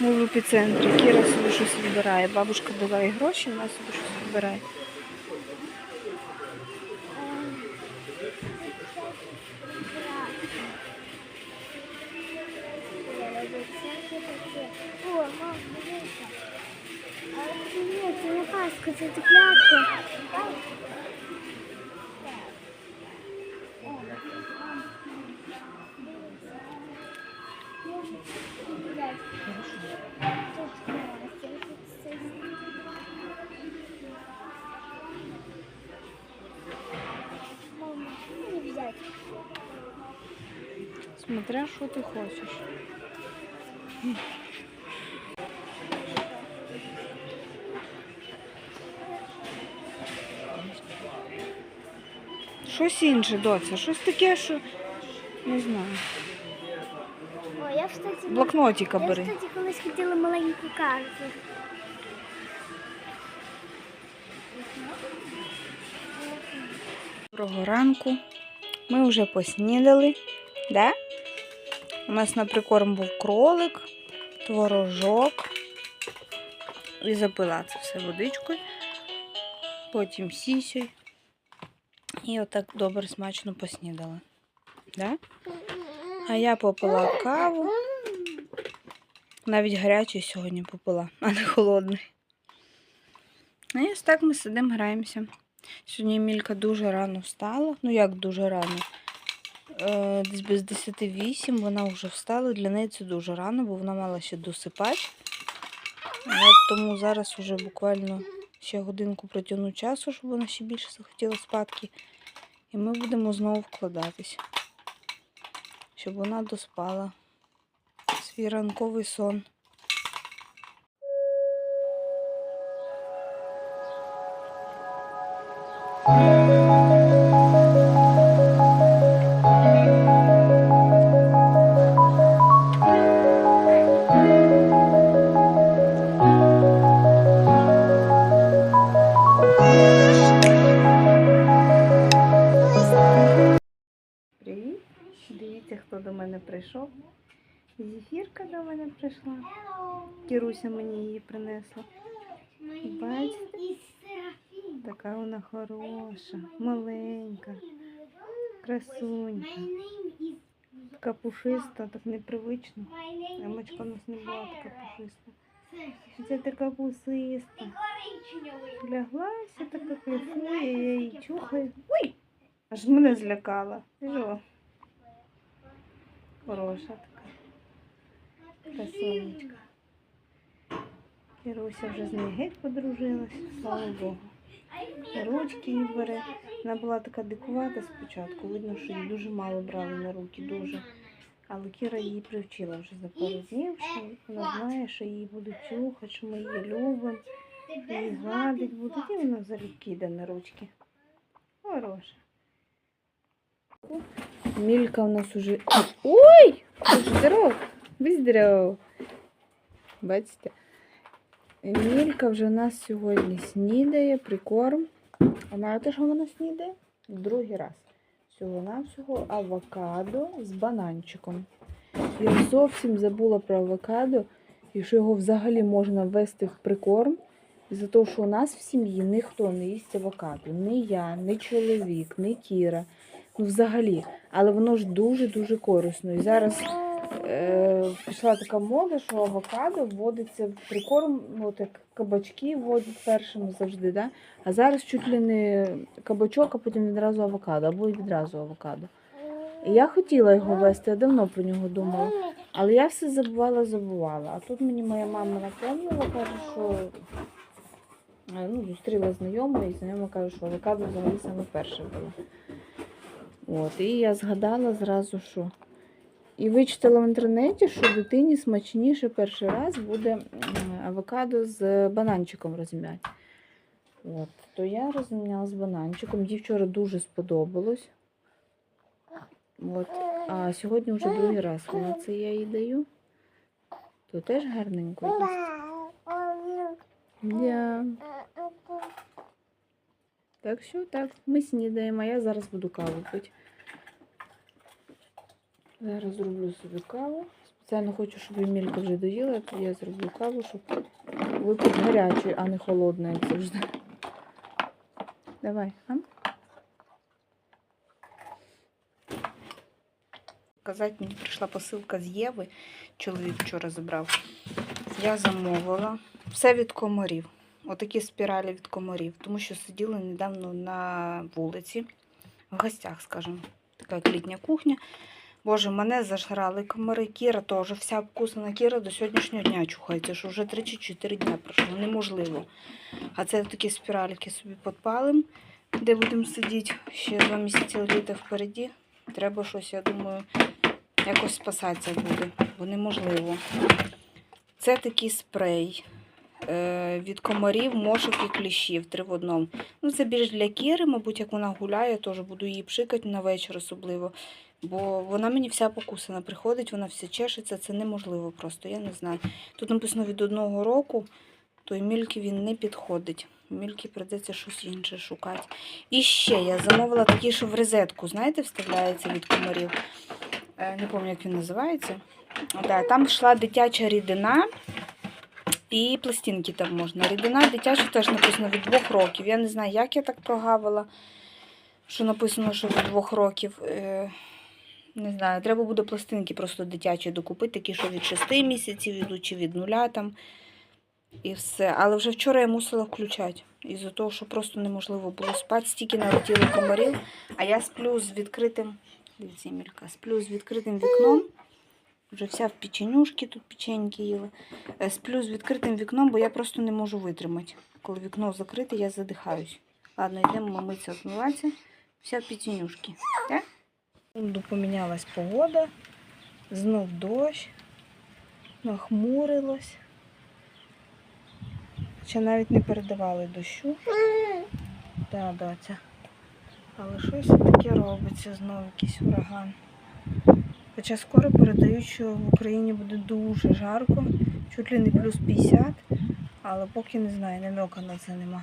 Ми в епіцентрі. Кіра собі щось вибирає. Бабушка дала їй гроші, вона собі щось вибирає. О, мам, дивися. Це не паска, це теплятка. Смотря, що ти хочеш. Щось інше, доця, щось таке, що не знаю. О, я, кстати, Блокнотика я, бери. кстати, колись хотіла маленьку карту. Доброго ранку. Ми вже поснідали. Да? У нас на прикорм був кролик, творожок. І запила це все водичкою. Потім сісю. І отак добре смачно поснідали. Да? А я попила каву. Навіть гарячий сьогодні попила, а не холодний. І ось так ми сидимо, граємося. Сьогодні Мілька дуже рано встала. Ну як дуже рано? Е, десь без 10-8 вона вже встала. Для неї це дуже рано, бо вона мала ще досипати. От тому зараз вже буквально ще годинку протягну часу, щоб вона ще більше захотіла спадки. І ми будемо знову вкладатись, щоб вона доспала свій ранковий сон. Привіт! Мене прийшла. Кіруся мені її принесла. Бачите? Така вона хороша, маленька, красунька. Така пушиста, так непривично. Емочка у нас не була така пушиста. Це така пусиста. Ляглася, така кайфує, я її чухаю. Ой! Аж мене злякала. Хороша така. Красунечка. Кіруся вже з нею геть подружилась, слава Богу. Ручки її бере. Вона була така дикувата спочатку. Видно, що її дуже мало брали на руки, дуже. Але Кіра її привчила вже за пару днів, що вона знає, що її будуть чухати, що ми її любимо, її гладить будуть, і вона залюбки йде на ручки. Хороша. Мілька у нас уже. Ой! Здоров! Ви! Бачите? Мілька вже у нас сьогодні снідає, прикорм. А знаєте, що вона снідає? Другий раз. Всього-навсього авокадо з бананчиком. Я зовсім забула про авокадо і що його взагалі можна ввести в прикорм. За того, що у нас в сім'ї ніхто не їсть авокадо. Ні я, ні чоловік, ні Кіра. Ну, взагалі. Але воно ж дуже-дуже корисно. І зараз е, пішла така мода, що авокадо вводиться в прикорм, ну, от як кабачки вводять першими завжди. Да? А зараз чуть ли не кабачок, а потім відразу авокадо, або відразу авокадо. І я хотіла його вести, я давно про нього думала. Але я все забувала, забувала. А тут мені моя мама напомнила, каже, що е, ну, зустріла знайому, і знайома каже, що авокадо взагалі саме перше було. От, і я згадала зразу, що. І вичитала в інтернеті, що дитині смачніше перший раз буде авокадо з бананчиком розм'яти. От, то я розміняла з бананчиком. Їй вчора дуже сподобалось. От. А сьогодні вже другий раз вона це я їй даю. То теж гарненько їсть. Так що так, ми снідаємо, а я зараз буду каву пити. Зараз зроблю собі каву. спеціально хочу, щоб Емілька вже доїла, то я зроблю каву, щоб випити гарячою, а не холодною, як завжди. Давай, а? Казати, мені прийшла посилка з Єви. Чоловік вчора забрав. Я замовила все від комарів. Отакі спіралі від комарів, тому що сиділи недавно на вулиці, в гостях, скажімо. Така як літня кухня. Боже, мене зажрали комари. Кіра теж вся обкусана Кіра до сьогоднішнього дня чухається, що вже 3 чи 4 дня пройшло. Неможливо. А це такі спіральки собі підпалим, де будемо сидіти ще два місяці літа впереді. Треба щось, я думаю, якось спасатися буде, бо неможливо. Це такий спрей е, від комарів, мошок і кліщів, три в одному. Ну, це більш для Кіри, мабуть, як вона гуляє, теж буду її пшикати на вечір особливо. Бо вона мені вся покусана приходить, вона вся чешеться, це неможливо просто, я не знаю. Тут написано від одного року, то Емільки він не підходить. Емільки прийдеться щось інше шукати. І ще я замовила такі, що в розетку, знаєте, вставляється від комарів. Е, Не пам'ятаю, як він називається. Там йшла дитяча рідина і пластинки там можна. Рідина дитяча теж написано від двох років. Я не знаю, як я так прогавила, що написано, що від двох років. Не знаю, треба буде пластинки просто дитячі докупити, такі, що від 6 місяців ідуть, чи від нуля там. І все. Але вже вчора я мусила включати. Із-за того, що просто неможливо було спати, стільки налетіло комарів. А я сплю з відкритим. Дивіться, Емілька, сплю з відкритим вікном. Вже вся в печенюшки, тут печеньки їла. Е, Сплю з відкритим вікном, бо я просто не можу витримати. Коли вікно закрите, я задихаюсь. Ладно, йдемо митися, вмиватися. Вся в печенюшки. Так? Секунду помінялась погода. Знов дощ. Нахмурилось. Ще навіть не передавали дощу. Так, доця. Але щось таке робиться знову якийсь ураган. Хоча скоро передають, що в Україні буде дуже жарко, чуть ли не плюс 50, але поки не знаю, намека на це нема.